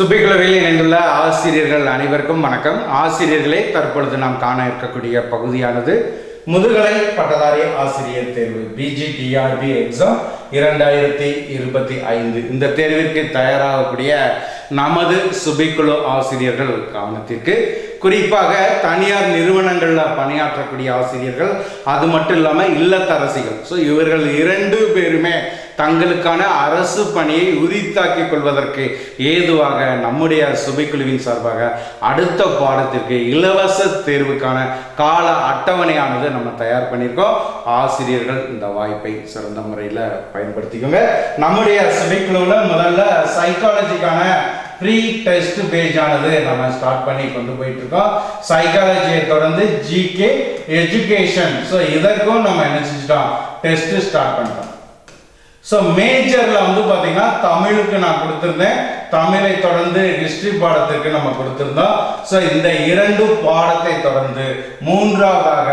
சுபிகுழுவில் இணைந்துள்ள ஆசிரியர்கள் அனைவருக்கும் வணக்கம். ஆசிரியர்களே தற்பொழுது நாம் காண இருக்கக்கூடிய பகுதியானது முதுகலை பட்டதாரி ஆசிரியர் தேர்வு பிஜிடிஆர்பி எக்ஸாம் இரண்டாயிரத்தி இருபத்தி ஐந்து. இந்த தேர்விற்கு தயாராகக்கூடிய நமது சுபிக்குழு ஆசிரியர்கள் கவனத்திற்கு குறிப்பாக தனியார் நிறுவனங்களில் பணியாற்றக்கூடிய ஆசிரியர்கள் அது மட்டும் இல்லாமல் இல்லத்தரசிகள். ஸோ இவர்கள் இரண்டு பேருமே தங்களுக்கான அரசு பணியை உரித்தாக்கிக் கொள்வதற்கு ஏதுவாக நம்முடைய சுபைக்குழுவின் சார்பாக அடுத்த பாடத்திற்கு இலவச தேர்வுக்கான கால அட்டவணையானது நம்ம தயார் பண்ணியிருக்கோம். ஆசிரியர்கள் இந்த வாய்ப்பை சிறந்த முறையில் பயன்படுத்திக்கோங்க. நம்முடைய சுபைக்குழுவில் முதல்ல சைக்காலஜிக்கான ப்ரீ டெஸ்ட் பேஜ் ஆனது நம்ம ஸ்டார்ட் பண்ணி கொண்டு போயிட்டு இருக்கோம் சைக்காலஜியை தொடர்ந்து ஜிகே எஜுகேஷன் ஸோ இதற்கும் நம்ம என்ன செஞ்சிட்டோம்? டெஸ்ட் ஸ்டார்ட் பண்ணிட்டோம். ஸோ மேஜரில் வந்து பார்த்தீங்கன்னா தமிழுக்கு நான் கொடுத்துருந்தேன். தமிழை தொடர்ந்து ஹிஸ்ட்ரி பாடத்திற்கு நம்ம கொடுத்துருந்தோம். ஸோ இந்த இரண்டு பாடத்தை தொடர்ந்து மூன்றாவதாக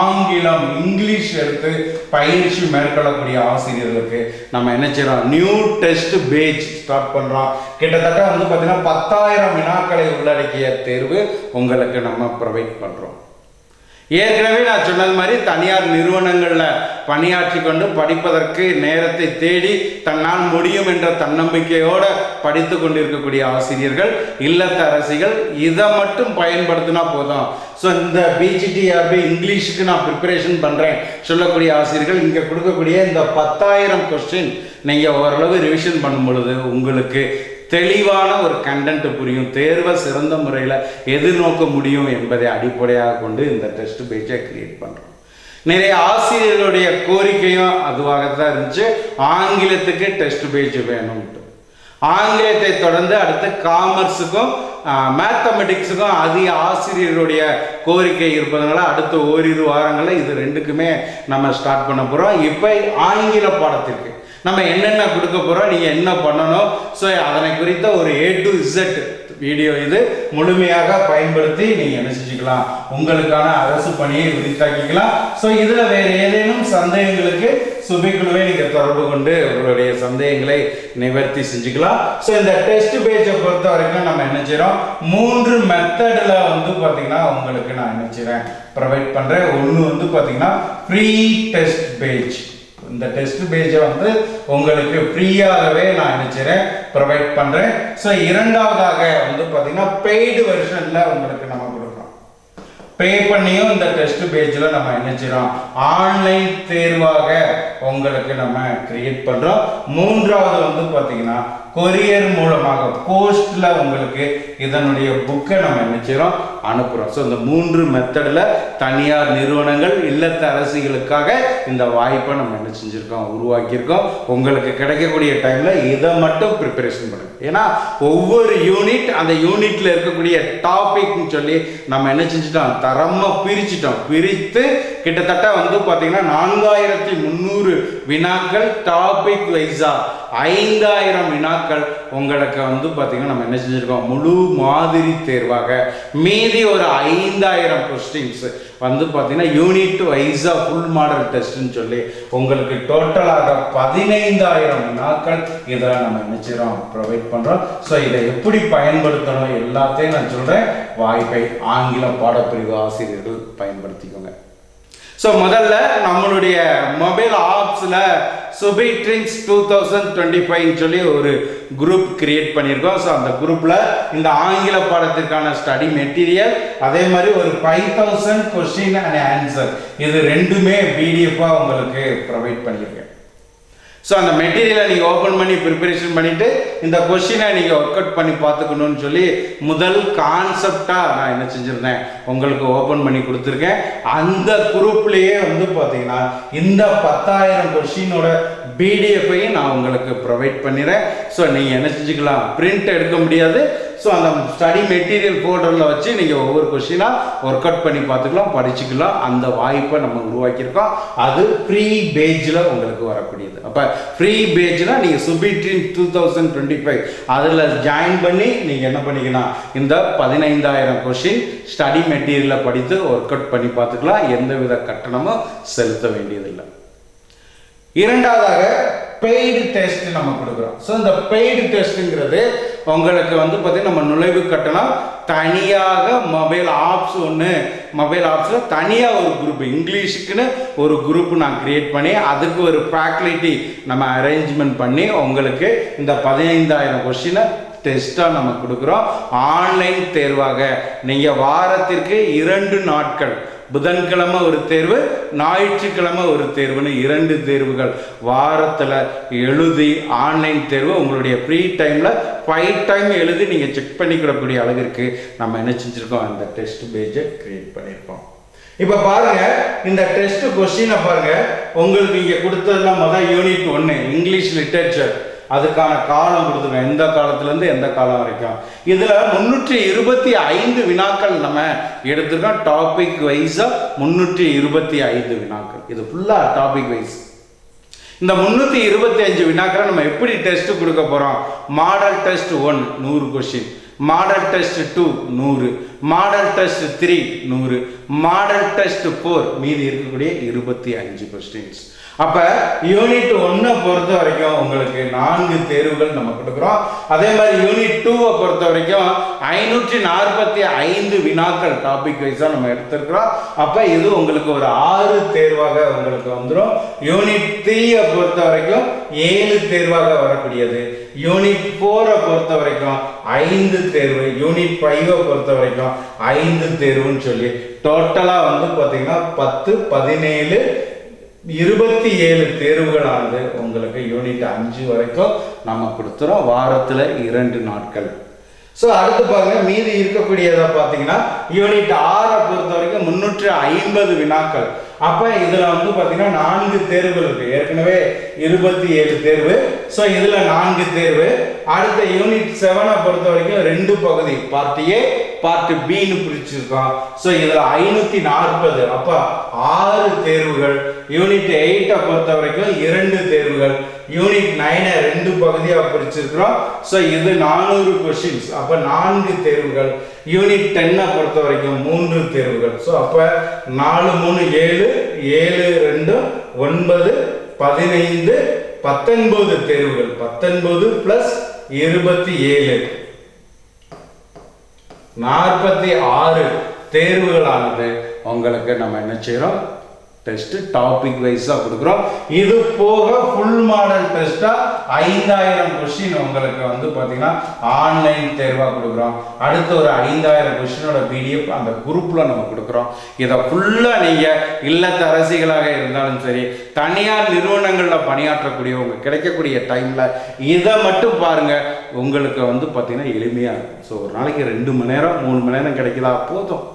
ஆங்கிலம் இங்கிலீஷ் எடுத்து பயிற்சி மேற்கொள்ளக்கூடிய ஆசிரியர்களுக்கு நம்ம என்ன செய்யறோம்? நியூ டெஸ்ட் பேஜ் ஸ்டார்ட் பண்ணுறோம் கிட்டத்தட்ட வந்து பார்த்தீங்கன்னா பத்தாயிரம் வினாக்களை உள்ளடக்கிய தேர்வு உங்களுக்கு நம்ம ப்ரொவைட் பண்ணுறோம் ஏற்கனவே நான் சொன்னது மாதிரி தனியார் நிறுவனங்களில் பணியாற்றி கொண்டு படிப்பதற்கு நேரத்தை தேடி தன்னால் முடியும் என்ற தன்னம்பிக்கையோடு படித்து கொண்டிருக்கக்கூடிய ஆசிரியர்கள் இல்லத்த அரசிகள் இதை மட்டும் பயன்படுத்தினா போதும். ஸோ இந்த பிஜிடிஆர்பி இங்கிலீஷுக்கு நான் ப்ரிப்பரேஷன் பண்ணுறேன் சொல்லக்கூடிய ஆசிரியர்கள் இங்கே கொடுக்கக்கூடிய இந்த பத்தாயிரம் கொஸ்டின் நீங்கள் ஓரளவு ரிவிஷன் பண்ணும் பொழுது உங்களுக்கு தெளிவான ஒரு கண்டென்ட் புரியும். தேர்வை சிறந்த முறையில் எதிர்நோக்க முடியும் என்பதை அடிப்படையாக கொண்டு இந்த டெஸ்ட் பேஜை கிரியேட் பண்ணுறோம் நிறைய ஆசிரியர்களுடைய கோரிக்கையும் அதுவாக தான் இருந்துச்சு. ஆங்கிலத்துக்கு டெஸ்ட் பேஜ் வேணும்ட்டு ஆங்கிலத்தை தொடர்ந்து அடுத்து காமர்ஸுக்கும் மேத்தமெட்டிக்ஸுக்கும் அதிக ஆசிரியருடைய கோரிக்கை இருப்பதனால அடுத்த ஓரிரு வாரங்களில் இது ரெண்டுக்குமே நம்ம ஸ்டார்ட் பண்ண போகிறோம் இப்போ ஆங்கில பாடத்திற்கு நம்ம என்னென்ன கொடுக்க போகிறோம் நீங்கள் என்ன பண்ணணும்? ஸோ அதனை குறித்த ஒரு ஏ டு இசட் வீடியோ இது முழுமையாக பயன்படுத்தி நீங்கள் என்ன செஞ்சுக்கலாம் உங்களுக்கான அரசு பணியை உரித்தாக்கிக்கலாம் ஸோ இதில் வேறு ஏதேனும் சந்தேகங்களுக்கு சுபிக்குழுவை நீங்கள் தொடர்பு கொண்டு உங்களுடைய சந்தேகங்களை நிவர்த்தி செஞ்சுக்கலாம். ஸோ இந்த டெஸ்ட் பேஜை பொறுத்த வரைக்கும் நம்ம என்ன செய்கிறோம் மூன்று மெத்தடில் வந்து பார்த்தீங்கன்னா உங்களுக்கு நான் என்ன செய்கிறேன் ப்ரொவைட் பண்ணுறேன் ஒன்று வந்து பார்த்தீங்கன்னா ப்ரீ டெஸ்ட் பேஜ் இந்த டெஸ்ட் பேஜை வந்து உங்களுக்கு ஃப்ரீயாகவே நான் நினைச்சிறேன் ப்ரொவைட் பண்ணுறேன் ஸோ இரண்டாவதாக வந்து பார்த்தீங்கன்னா பெய்டு வெர்ஷனில் உங்களுக்கு நம்ம கொடுக்குறோம் பே பண்ணியும் இந்த டெஸ்ட் பேஜில் நம்ம என்ன ஆன்லைன் தேர்வாக உங்களுக்கு நம்ம கிரியேட் பண்ணுறோம் மூன்றாவது வந்து பார்த்தீங்கன்னா கொரியர் மூலமாக போஸ்ட்டில் உங்களுக்கு இதனுடைய புக்கை நம்ம என்ன அனுப்புகிறோம் ஸோ இந்த மூன்று மெத்தடில் தனியார் நிறுவனங்கள் இல்லத்த அரசிகளுக்காக இந்த வாய்ப்பை நம்ம என்ன செஞ்சுருக்கோம்? உருவாக்கியிருக்கோம். உங்களுக்கு கிடைக்கக்கூடிய டைமில் இதை மட்டும் ப்ரிப்பரேஷன் பண்ணுங்கள் ஏன்னா ஒவ்வொரு யூனிட் அந்த யூனிட்டில் இருக்கக்கூடிய டாபிக்னு சொல்லி நம்ம என்ன செஞ்சுட்டோம்? தரமாக பிரிச்சிட்டோம். பிரித்து கிட்டத்தட்ட வந்து பார்த்தீங்கன்னா நான்காயிரத்தி முந்நூறு வினாக்கள் டாபிக் வைஸா ஐந்தாயிரம் வினாக்கள் உங்களுக்கு வந்து பார்த்தீங்கன்னா நம்ம என்ன செஞ்சுருக்கோம்? முழு மாதிரி தேர்வாக மீதி ஒரு ஐந்தாயிரம் கொஸ்டின்ஸ் வந்து பார்த்தீங்கன்னா யூனிட் வைஸாக ஃபுல் மாடல் டெஸ்ட்னு சொல்லி உங்களுக்கு டோட்டலாக பதினைந்தாயிரம் வினாக்கள் இதை நம்ம நினைச்சிரோம் ப்ரொவைட் பண்ணுறோம் ஸோ இதை எப்படி பயன்படுத்தணும்? எல்லாத்தையும் நான் சொல்கிறேன் வாய்ப்பை ஆங்கில பாடப்பிரிவு ஆசிரியர்கள் பயன்படுத்திக்கோங்க. ஸோ முதல்ல நம்மளுடைய மொபைல் ஆப்ஸில் சுபி ட்ரிங்ஸ் டூ தௌசண்ட் டுவெண்ட்டி ஃபைவ்னு சொல்லி ஒரு குரூப் கிரியேட் பண்ணியிருக்கோம். ஸோ அந்த குரூப்பில் இந்த ஆங்கில பாடத்திற்கான ஸ்டடி மெட்டீரியல் அதே மாதிரி ஒரு five thousand question and answer இது ரெண்டுமே பிடிஎஃபாக உங்களுக்கு ப்ரொவைட் பண்ணியிருக்கேன். ஸோ அந்த மெட்டீரியலை நீங்கள் ஓப்பன் பண்ணி ப்ரிப்பரேஷன் பண்ணிவிட்டு இந்த கொஷினை நீங்கள் ஒர்க் அவுட் பண்ணி பார்த்துக்கணும்னு சொல்லி முதல் கான்செப்டாக நான் என்ன செஞ்சுருந்தேன்? உங்களுக்கு ஓப்பன் பண்ணி கொடுத்துருக்கேன். அந்த குரூப்லேயே வந்து பார்த்தீங்கன்னா இந்த பத்தாயிரம் கொஷினோட பிடிஎஃப்பையும் நான் உங்களுக்கு ப்ரொவைட் பண்ணிடுறேன். ஸோ நீங்கள் என்ன செஞ்சுக்கலாம்? பிரிண்ட் எடுக்க முடியாது. ஸோ அந்த ஸ்டடி மெட்டீரியல் போர்டரில் வச்சு நீங்கள் ஒவ்வொரு கொஷினாக ஒர்க் அவுட் பண்ணி பார்த்துக்கலாம் படிச்சுக்கலாம். அந்த வாய்ப்பை நம்ம உருவாக்கியிருக்கோம். அது ஃப்ரீ பேஜில் உங்களுக்கு வரக்கூடியது. அப்போ ஃப்ரீ பேஜில் நீங்கள் சுபிட்ரின் டூ தௌசண்ட் டுவெண்ட்டி ஃபைவ் அதில் ஜாயின் பண்ணி நீங்கள் என்ன பண்ணிக்கலாம் இந்த பதினைந்தாயிரம் கொஷின் ஸ்டடி மெட்டீரியலை படித்து ஒர்க் அவுட் பண்ணி பார்த்துக்கலாம். எந்தவித கட்டணமும் செலுத்த வேண்டியதில்லை. இரண்டாவதாக பெய்டு டெஸ்ட் நம்ம கொடுக்குறோம். ஸோ இந்த பெய்டு டெஸ்ட்டுங்கிறது உங்களுக்கு வந்து பார்த்தீங்கன்னா நம்ம நுழைவு கட்டணம் தனியாக மொபைல் ஆப்ஸ் ஒன்று மொபைல் ஆப்ஸில் தனியாக ஒரு குரூப் இங்கிலீஷுக்குன்னு ஒரு குரூப் நான் க்ரியேட் பண்ணி அதுக்கு ஒரு ஃபேக்கல்ட்டி நம்ம அரேஞ்ச்மெண்ட் பண்ணி உங்களுக்கு இந்த பதினைந்தாயிரம் கொஷினை டெஸ்ட்டாக நம்ம கொடுக்குறோம். ஆன்லைன் தேர்வாக. நீங்கள் வாரத்திற்கு இரண்டு நாட்கள் புதன்கிழமை ஒரு தேர்வு ஞாயிற்றுக்கிழமை ஒரு தேர்வுன்னு இரண்டு தேர்வுகள். வாரத்தில் எழுதி ஆன்லைன் தேர்வு உங்களுடைய ஃப்ரீ டைமில் ஃபைவ் டைம் எழுதி நீங்கள் செக் பண்ணிக்கிடக்கூடிய அளவிற்கு நம்ம என்ன செஞ்சுருக்கோம்? அந்த டெஸ்ட் பேஜை க்ரியேட் பண்ணியிருக்கோம் இப்போ பாருங்க இந்த டெஸ்ட் கொஸ்டினை பாருங்க. உங்களுக்கு இங்கே கொடுத்ததுலாம் மொதல் யூனிட் ஒன்று இங்கிலீஷ் லிட்டரேச்சர் அதுக்கான காலம் கொடுத்துருக்கோம் எந்த காலத்துலேருந்து எந்த காலம் வரைக்கும். இதில் முந்நூற்றி இருபத்தி ஐந்து வினாக்கள் நம்ம எடுத்திருக்கோம். டாபிக் வைஸாக முந்நூற்றி இருபத்தி ஐந்து வினாக்கள். இது ஃபுல்லாக டாபிக் வைஸ் இந்த முந்நூற்றி இருபத்தி அஞ்சு வினாக்களை நம்ம எப்படி டெஸ்ட் கொடுக்க போகிறோம் மாடல் டெஸ்ட் ஒன் நூறு கொஷின் மாடல் டெஸ்ட் டூ நூறு. மாடல் டெஸ்ட் த்ரீ நூறு. மாடல் டெஸ்ட் ஃபோர் மீதி இருக்கக்கூடிய இருபத்தி அஞ்சு கொஸ்டின்ஸ் அப்போ யூனிட் ஒன்றை பொறுத்த வரைக்கும் உங்களுக்கு நான்கு தேர்வுகள் நம்ம கொடுக்குறோம். அதே மாதிரி யூனிட் டூவை பொறுத்த வரைக்கும் ஐநூற்றி நாற்பத்தி ஐந்து வினாக்கள் டாபிக் வைஸாக நம்ம எடுத்திருக்கிறோம். அப்போ இது உங்களுக்கு ஒரு ஆறு தேர்வாக உங்களுக்கு வந்துடும் யூனிட் த்ரீயை பொறுத்த வரைக்கும் ஏழு தேர்வாக வரக்கூடியது. யூனிட் ஃபோரை பொறுத்த வரைக்கும் ஐந்து தேர்வு. யூனிட் ஃபைவை பொறுத்த வரைக்கும் ஐந்து தேர்வுன்னு சொல்லி டோட்டலாக வந்து பார்த்தீங்கன்னா பத்து பதினேழு இருபத்தி ஏழு தேர்வுகளானது உங்களுக்கு யூனிட் அஞ்சு வரைக்கும் நம்ம கொடுத்துறோம். வாரத்தில் இரண்டு நாட்கள். ஸோ அடுத்து பாருங்க மீதி இருக்கக்கூடியதை பார்த்தீங்கன்னா யூனிட் ஆறை பொறுத்த வரைக்கும் முன்னூற்றி ஐம்பது வினாக்கள். அப்போ இதில் வந்து பார்த்தீங்கன்னா நான்கு தேர்வுகள் இருக்கு. ஏற்கனவே இருபத்தி ஏழு தேர்வு. ஸோ இதில் நான்கு தேர்வு. அடுத்த யூனிட் செவனை பொறுத்த வரைக்கும் ரெண்டு பகுதி. பார்ட் ஏ பார்ட் பின்னு பிரிச்சிருக்கோம் ஸோ இதில் ஐநூற்றி நாற்பது. அப்போ ஆறு தேர்வுகள் யூனிட் எயிட்டை பொறுத்த வரைக்கும் இரண்டு தேர்வுகள். யூனிட் நைனை ரெண்டு பகுதியாக பிரிச்சிருக்கிறோம். ஸோ இது நானூறு கொஷின்ஸ் அப்போ நான்கு தேர்வுகள். யூனிட் டென்னை பொறுத்த வரைக்கும் மூன்று தேர்வுகள். ஸோ அப்போ நாலு மூணு ஏழு ஏழு ரெண்டு ஒன்பது பதினைந்து பத்தொன்பது தேர்வுகள். பத்தொன்பது ப்ளஸ் இருபத்தி ஏழு. நாற்பத்தி ஆறு தேர்வுகளானது. உங்களுக்கு நம்ம என்ன செய்கிறோம் டெஸ்ட் டாபிக் வைஸாக கொடுக்குறோம். இது போக ஃபுல் மாடல் டெஸ்ட்டாக ஐந்தாயிரம் கொஸ்டின் உங்களுக்கு வந்து பார்த்தீங்கன்னா ஆன்லைன் தேர்வாக கொடுக்குறோம். அடுத்து ஒரு ஐந்தாயிரம் கொஸ்டினோட பிடிஎஃப் அந்த குரூப்பில் நம்ம கொடுக்குறோம். இதை ஃபுல்லாக நீங்கள் இல்லத்தரசிகளாக இருந்தாலும் சரி தனியார் நிறுவனங்களில் பணியாற்றக்கூடியவங்க கிடைக்கக்கூடிய டைமில் இதை மட்டும் பாருங்கள் உங்களுக்கு வந்து பார்த்தீங்கன்னா எளிமையாக இருக்கும். ஸோ ஒரு நாளைக்கு ரெண்டு மணி நேரம் மூணு மணி நேரம் கிடைக்குதா? போதும்.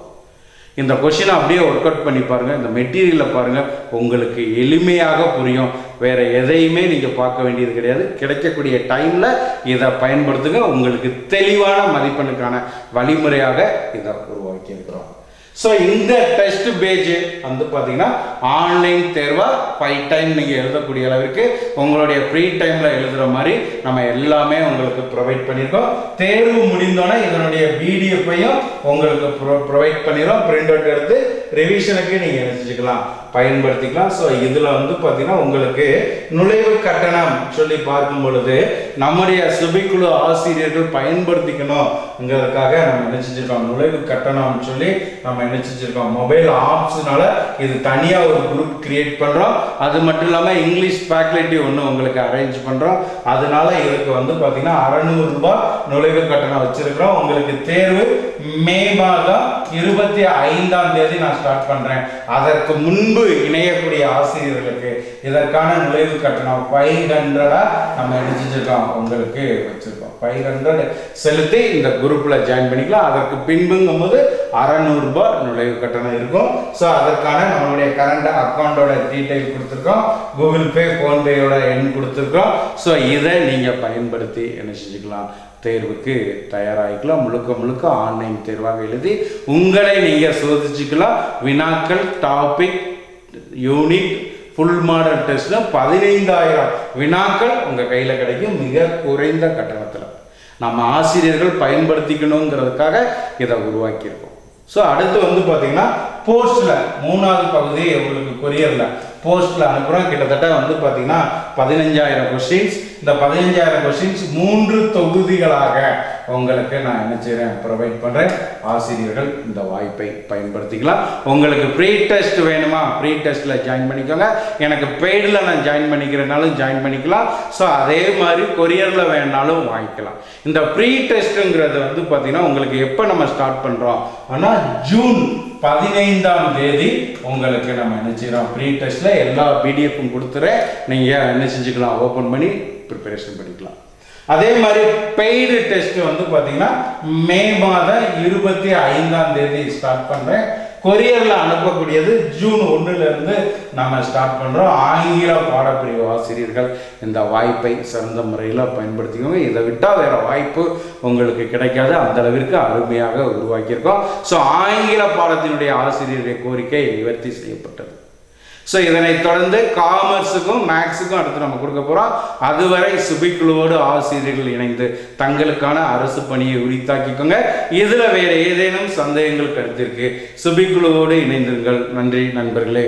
இந்த கொஷினை அப்படியே ஒர்க் அவுட் பண்ணி பாருங்கள் இந்த மெட்டீரியலை பாருங்கள் உங்களுக்கு எளிமையாக புரியும். வேறு எதையுமே நீங்கள் பார்க்க வேண்டியது கிடையாது. கிடைக்கக்கூடிய டைமில் இதை பயன்படுத்துங்க. உங்களுக்கு தெளிவான மதிப்பெண்ணுக்கான வழிமுறையாக இதை உருவாக்கி இருக்கிறோம் ஸோ இந்த டெஸ்ட் பேஜ் வந்து பார்த்தீங்கன்னா ஆன்லைன் தேர்வாக ஃபைவ் டைம் நீங்கள் எழுதக்கூடிய அளவிற்கு உங்களுடைய ஃப்ரீ டைமில் எழுதுகிற மாதிரி நம்ம எல்லாமே உங்களுக்கு ப்ரொவைட் பண்ணியிருக்கோம் தேர்வு முடிந்தோன்னே இதனுடைய பிடிஎஃப்பையும் உங்களுக்கு ப்ரொ ப்ரொவைட் பண்ணிடுறோம் பிரிண்ட் அவுட் எடுத்து ரிவிஷனுக்கு நீங்கள் நினச்சிக்கலாம் பயன்படுத்திக்கலாம். ஸோ இதில் வந்து பார்த்தீங்கன்னா உங்களுக்கு நுழைவு கட்டணம் சொல்லி பார்க்கும் பொழுது நம்முடைய சுபிக்குழு ஆசிரியர்கள் பயன்படுத்திக்கணுங்கிறதுக்காக நம்ம என்ன நுழைவு கட்டணம்னு சொல்லி நம்ம என்ன செஞ்சிருக்கோம்? மொபைல் ஆப்ஸ்னால இது தனியாக ஒரு குரூப் கிரியேட் பண்ணுறோம் அது மட்டும் இல்லாமல் இங்கிலீஷ் ஃபேக்கல்ட்டி ஒன்று உங்களுக்கு அரேஞ்ச் பண்ணுறோம் அதனால இதுக்கு வந்து பார்த்தீங்கன்னா அறநூறுபா நுழைவு கட்டணம் வச்சுருக்கிறோம். உங்களுக்கு தேர்வு மே மாதம் இருபத்தி ஐந்தாம் தேதி நான் ஸ்டார்ட் பண்ணுறேன் அதற்கு முன்பு இணையக்கூடிய ஆசிரியர்களுக்கு இதற்கான நுழைவு கட்டணம் ஃபைவ் ஹண்ட்ரடாக நம்ம நினைச்சிருக்கோம் உங்களுக்கு வச்சுருக்கோம். ஃபைவ் ஹண்ட்ரட் செலுத்தி இந்த குரூப்பில் ஜாயின் பண்ணிக்கலாம். அதற்கு பின்புங்கும் போது அறநூறுபா நுழைவு கட்டணம் இருக்கும். ஸோ அதற்கான நம்மளுடைய கரண்ட் அக்கௌண்ட்டோட டீட்டெயில் கொடுத்துருக்கோம். கூகுள் பே ஃபோன்பேயோட எண் கொடுத்துருக்கோம். ஸோ இதை நீங்கள் பயன்படுத்தி என்ன செஞ்சுக்கலாம் தேர்வுக்கு தயாராகிக்கலாம். முழுக்க முழுக்க ஆன்லைன் தேர்வாக எழுதி உங்களை நீங்கள் சோதிச்சுக்கலாம். வினாக்கள் டாபிக் யூனிட் ஃபுல் மாடல் டெஸ்ட்டில் பதினைந்தாயிரம் வினாக்கள் உங்கள் கையில் கிடைக்கும். மிக குறைந்த கட்டணத்தில். நம்ம ஆசிரியர்கள் பயன்படுத்திக்கணுங்கிறதுக்காக இதை உருவாக்கியிருக்கோம். ஸோ அடுத்து வந்து பார்த்தீங்கன்னா போஸ்ட்டில் மூணாவது பகுதி உங்களுக்கு கொரியரில் போஸ்ட்டில் அனுப்புகிறோம் கிட்டத்தட்ட வந்து பார்த்தீங்கன்னா பதினஞ்சாயிரம் கொஸ்டின்ஸ் இந்த பதினஞ்சாயிரம் கொஸ்டின்ஸ் மூன்று தொகுதிகளாக உங்களுக்கு நான் என்ன செய்கிறேன் ப்ரொவைட் பண்ணுறேன் ஆசிரியர்கள் இந்த வாய்ப்பை பயன்படுத்திக்கலாம். உங்களுக்கு ப்ரீ டெஸ்ட் வேணுமா? ப்ரீ டெஸ்ட்டில் ஜாயின் பண்ணிக்கோங்க. எனக்கு பெய்டில் நான் ஜாயின் பண்ணிக்கிறனாலும் ஜாயின் பண்ணிக்கலாம். ஸோ அதே மாதிரி கொரியரில் வேணாலும் வாங்கிக்கலாம். இந்த ப்ரீ டெஸ்ட்டுங்கிறது வந்து பார்த்திங்கன்னா உங்களுக்கு எப்போ நம்ம ஸ்டார்ட் பண்ணுறோம் ஆனால் ஜூன் பதினைந்தாம் தேதி உங்களுக்கு நம்ம என்ன செய்கிறோம் ப்ரீ டெஸ்ட்டில் எல்லா பிடிஎஃப்பும் கொடுத்துறேன். நீங்கள் என்ன செஞ்சுக்கலாம்? ஓப்பன் பண்ணி ப்ரிப்பரேஷன் பண்ணிக்கலாம். அதே மாதிரி பெய்டு டெஸ்ட் வந்து பார்த்தீங்கன்னா மே மாதம் இருபத்தி ஐந்தாம் தேதி ஸ்டார்ட் பண்ணுறேன் கொரியரில் அனுப்பக்கூடியது ஜூன் ஒன்றுலேருந்து நம்ம ஸ்டார்ட் பண்ணுறோம் ஆங்கில பாடப்பிரிவு ஆசிரியர்கள் இந்த வாய்ப்பை சிறந்த முறையில் பயன்படுத்திக்கோங்க. இதை விட்டால் வேறு வாய்ப்பு உங்களுக்கு கிடைக்காது. அந்தளவிற்கு அருமையாக உருவாக்கியிருக்கோம். ஸோ ஆங்கில பாடத்தினுடைய ஆசிரியருடைய கோரிக்கை நிவர்த்தி செய்யப்பட்டது. ஸோ இதனை தொடர்ந்து காமர்ஸுக்கும் மேக்ஸுக்கும் அடுத்து நம்ம கொடுக்க போகிறோம் அதுவரை சுபிக்குழுவோடு ஆசிரியர்கள் இணைந்து தங்களுக்கான அரசு பணியை உரித்தாக்கிக்கோங்க. இதில் வேறு ஏதேனும் சந்தேகங்கள் கருத்திருக்கு சுபிக்குழுவோடு இணைந்திருங்கள். நன்றி நண்பர்களே.